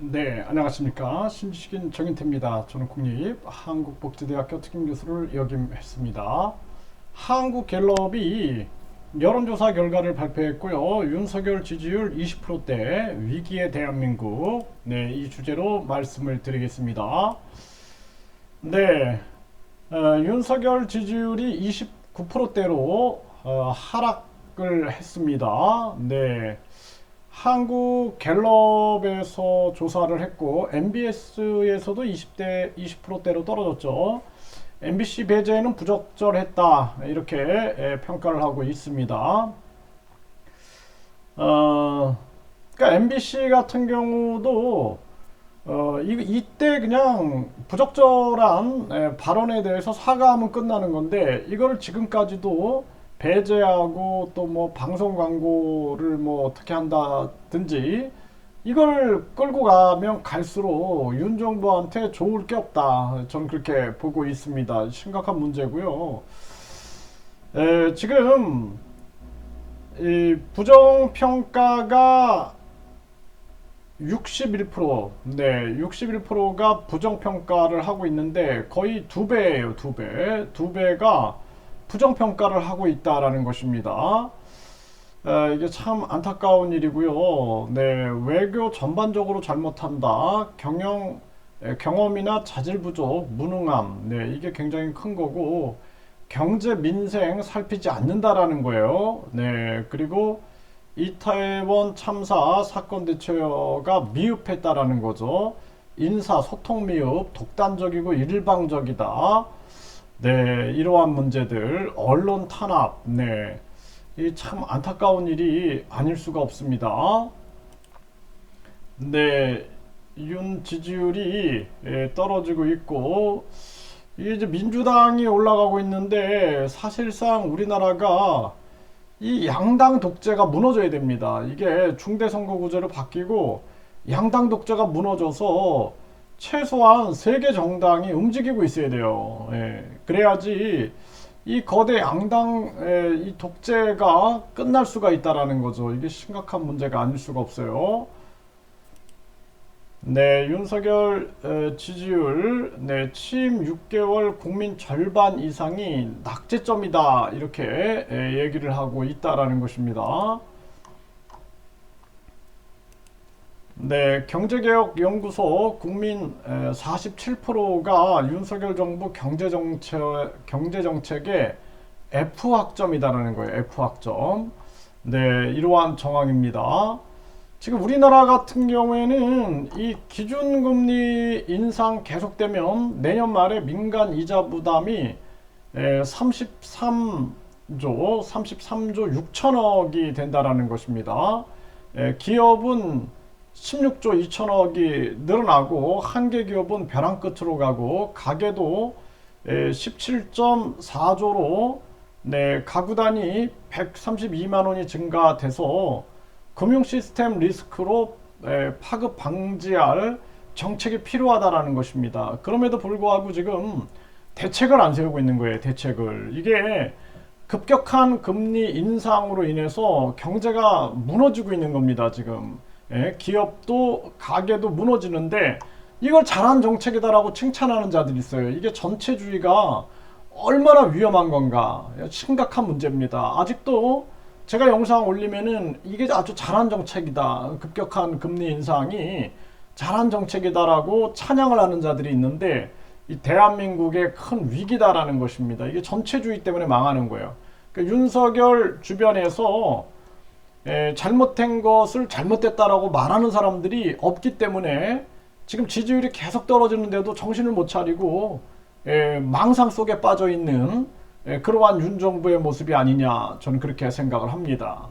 네, 안녕하십니까. 신지식인 정인태입니다. 저는 국립 한국복지대학교 특임교수를 역임했습니다. 한국갤럽이 여론조사 결과를 발표했고요. 윤석열 지지율 20%대 위기의 대한민국. 네, 이 주제로 말씀을 드리겠습니다. 네, 어, 윤석열 지지율이 29%대로 어, 하락을 했습니다. 네. 한국 갤럽에서 조사를 했고 MBS에서도 20대 20%대로 떨어졌죠. MBC 배제는 부적절했다 이렇게 예, 평가를 하고 있습니다. 어, 그러니까 MBC 같은 경우도 어, 이, 이때 그냥 부적절한 예, 발언에 대해서 사과하면 끝나는 건데 이거를 지금까지도 배제하고 또 뭐 방송 광고를 뭐 어떻게 한다든지 이걸 끌고 가면 갈수록 윤 정부한테 좋을 게 없다. 저는 그렇게 보고 있습니다. 심각한 문제고요. 에, 지금 이 부정 평가가 61%, 네, 61%가 부정 평가를 하고 있는데 거의 두 배예요, 두 배. 두 배가 부정 평가를 하고 있다라는 것입니다. 에, 이게 참 안타까운 일이고요. 네, 외교 전반적으로 잘못한다. 경영 에, 경험이나 자질 부족, 무능함. 네, 이게 굉장히 큰 거고 경제 민생 살피지 않는다라는 거예요. 네, 그리고 이태원 참사 사건 대처가 미흡했다라는 거죠. 인사 소통 미흡, 독단적이고 일방적이다. 네, 이러한 문제들, 언론 탄압, 네, 이 참 안타까운 일이 아닐 수가 없습니다. 네, 윤 지지율이 예, 떨어지고 있고, 이제 민주당이 올라가고 있는데, 사실상 우리나라가 이 양당 독재가 무너져야 됩니다. 이게 중대 선거구제로 바뀌고, 양당 독재가 무너져서, 최소한 세 개 정당이 움직이고 있어야 돼요. 예, 그래야지 이 거대 양당의 이 독재가 끝날 수가 있다라는 거죠. 이게 심각한 문제가 아닐 수가 없어요. 네, 윤석열 에, 지지율, 네, 취임 6개월 국민 절반 이상이 낙제점이다 이렇게 에, 얘기를 하고 있다라는 것입니다. 네, 경제개혁연구소 국민 47%가 윤석열 정부 경제정책, 경제정책의 F 학점이다라는 거예요. F 학점. 네, 이러한 정황입니다. 지금 우리나라 같은 경우에는 이 기준금리 인상 계속되면 내년 말에 민간 이자 부담이 33조, 33조 6천억이 된다라는 것입니다. 기업은 16조 2천억이 늘어나고 한계 기업은 벼랑 끝으로 가고 가계도 17.4조로 네, 가구 단위 132만 원이 증가돼서 금융 시스템 리스크로 파급 방지할 정책이 필요하다라는 것입니다. 그럼에도 불구하고 지금 대책을 안 세우고 있는 거예요. 대책을 이게 급격한 금리 인상으로 인해서 경제가 무너지고 있는 겁니다. 지금 예, 기업도 가게도 무너지는데 이걸 잘한 정책이다라고 칭찬하는 자들이 있어요. 이게 전체주의가 얼마나 위험한 건가 심각한 문제입니다. 아직도 제가 영상 올리면은 이게 아주 잘한 정책이다. 급격한 금리 인상이 잘한 정책이다라고 찬양을 하는 자들이 있는데 이 대한민국의 큰 위기다라는 것입니다. 이게 전체주의 때문에 망하는 거예요. 그러니까 윤석열 주변에서 에, 잘못된 것을 잘못됐다라고 말하는 사람들이 없기 때문에 지금 지지율이 계속 떨어지는데도 정신을 못 차리고 에, 망상 속에 빠져 있는 에, 그러한 윤 정부의 모습이 아니냐 저는 그렇게 생각을 합니다.